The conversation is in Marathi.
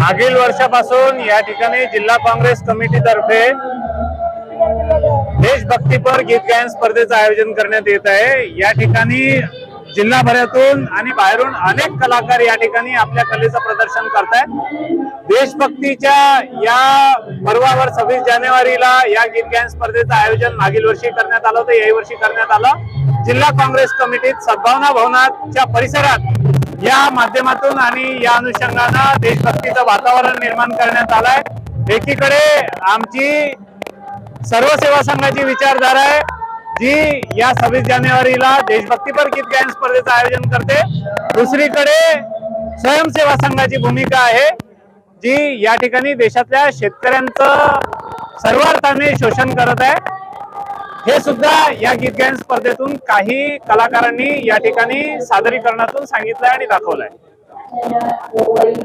मागील वर्षापासून या ठिकाणी जिल्हा काँग्रेस कमिटीतर्फे देशभक्तीपर गीत गायन स्पर्धेचं आयोजन करण्यात येत आहे. या ठिकाणी जिल्हाभरातून आणि बाहेरून अनेक कलाकार या ठिकाणी आपल्या कलेचं प्रदर्शन करतायत. देशभक्तीच्या या पर्वावर सव्वीस जानेवारीला या गीत गायन स्पर्धेचं आयोजन मागील वर्षी करण्यात आलं होतं. याही वर्षी करण्यात आलं. जिल्हा काँग्रेस कमिटीत सद्भावना भवनाच्या परिसरात या माध्यमातून आणि या अनुषंगानं देशभक्तीचं वातावरण निर्माण करण्यात आलंय. एकीकडे आमची सर्व सेवा संघाची विचारधारा आहे जी या सव्वीस जानेवारीला देशभक्तीपर गीत गायन स्पर्धेचं आयोजन करते. दुसरीकडे स्वयंसेवा संघाची भूमिका आहे जी या ठिकाणी देशातल्या शेतकऱ्यांचं सर्वार्थाने शोषण करत आहे. हे सुद्धा या गीत गायन स्पर्धेतून काही कलाकारांनी या ठिकाणी सादरीकरणातून सांगितलंय आणि दाखवलंय.